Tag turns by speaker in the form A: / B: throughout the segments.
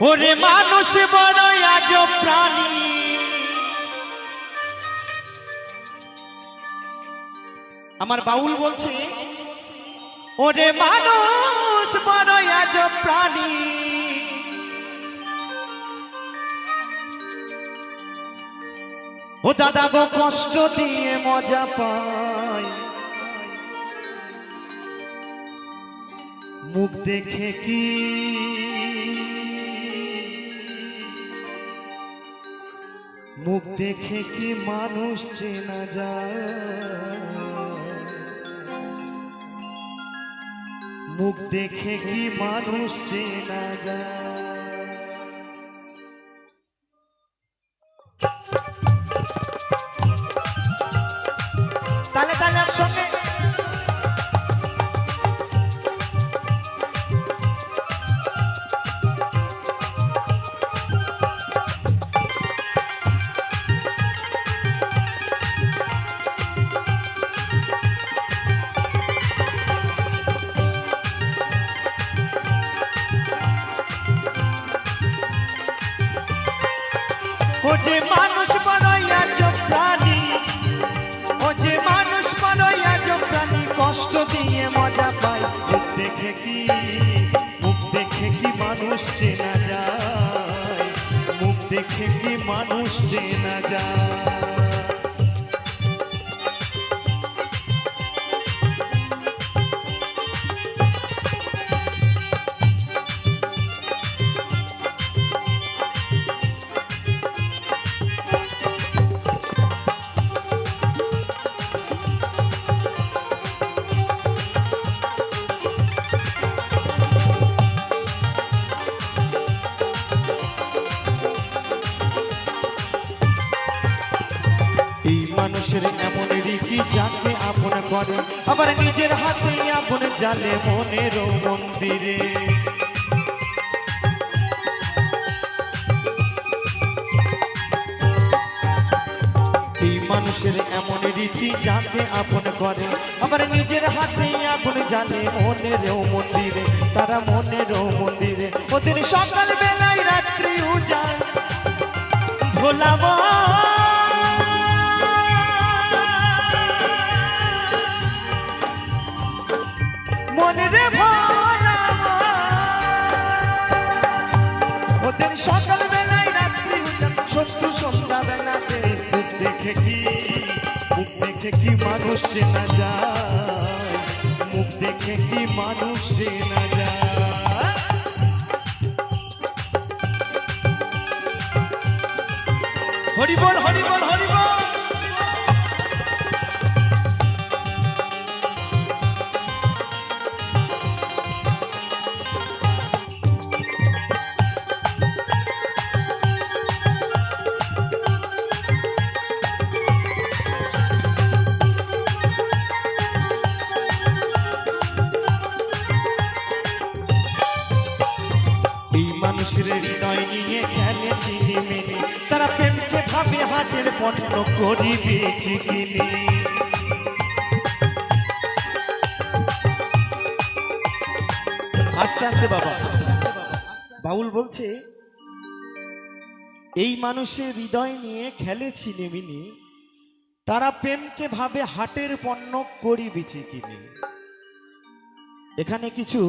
A: ওরে মানুষ বড় আজ প্রাণী। আমার বাউল বলছে, ওরে মানুষ বড় আজ প্রাণী। ও দাদা গো, কষ্ট দিয়ে মজা পায়। মুখ দেখে কি মুখ দেখে কি মানুষ চেনা যায়? মুখ দেখে কি মানুষ চেনা যায়? ও যে মানুষ বড় আজ প্রাণী ও যে মানুষ বড় আজ প্রাণী কষ্ট দিয়ে মজা পায়। মুখ দেখে কি, মুখ দেখে কি মানুষ চেনা যায়? মুখ দেখে কি মানুষ চেনা যায়? মানুষের এমন রীতি যাকে আপন করে। আবার নিজের হাতে আপন জালে মনের মন্দিরে। মানুষের এমন রীতি যাকে আপন করে। আবার নিজের হাতে আপন জানে মনের মন্দিরে। তারা মনের মন্দিরে। ওদের সকাল বেলায় রাত্রি দেখে কি? দেখে কি মানুষ চেনা যায়? মুখ দেখে কি মানুষ চেনা যায় মানুষের হৃদয় নিয়ে খেলেছি মেনে তারা প্রেমকে ভাবে, হাতের পণ্য করিবে চিকিনি আস্তে আস্তে বাবা। বাউল বলছে, এই মানুষের হৃদয় নিয়ে খেলেছি নেমিনি তারা প্রেমকে ভাবে, হাটের পণ্য করিবে চিকিনি এখানে কিছু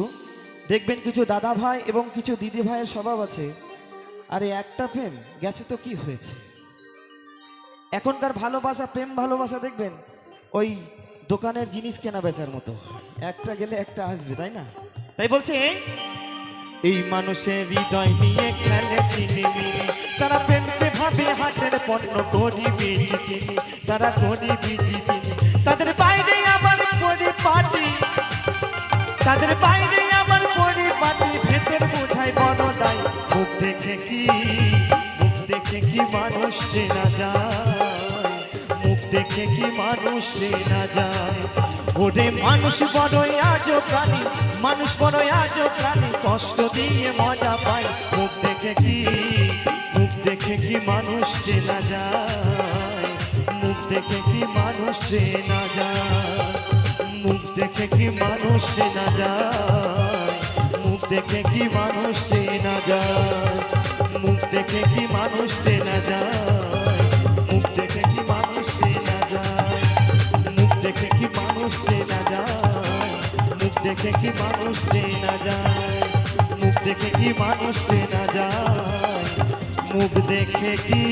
A: দেখবেন কিছু দাদা ভাই এবং কিছু দিদি ভাইয়ের স্বভাব আছে। আরে একটা প্রেম গেছে তো কি হয়েছে? এখনকার ভালোবাসা, প্রেম ভালোবাসা দেখবেন, ওই দোকানের জিনিস কেনা বেচার মতো। একটা গেলে একটা আসবে, তাই না? তাই বলছে, এই মানুষের হৃদয় নিয়ে খেলেছি তারা প্রেমকে ভাবে হাতের পণ্য করিবে চিনি তারা করিবে চিনি দেখে, মুখ দেখে কি মানুষ চেনা যায়? মুখ দেখে কি মানুষ চেনা যায়? ওরে মানুষ বড় আজ প্রাণী, মানুষ বড় আজ প্রাণী, কষ্ট দিয়ে মজা পায়। মুখ দেখে কি, মুখ দেখে কি মানুষ চেনা যায়? মুখ দেখে কি মানুষ চেনা যায়? মুখ দেখে কি মানুষ চেনা যায়? দেখে কি মানুষ চেনা যায়
B: দেখে কি মানুষ চেনা যায় মুখ দেখে কি মানুষ চেনা যায় মুখ দেখে কি মানুষ চেনা যায় মুখ দেখে কি মানুষ চেনা যায় মুখ দেখে কি মানুষ চেনা যায় মুখ দেখে কি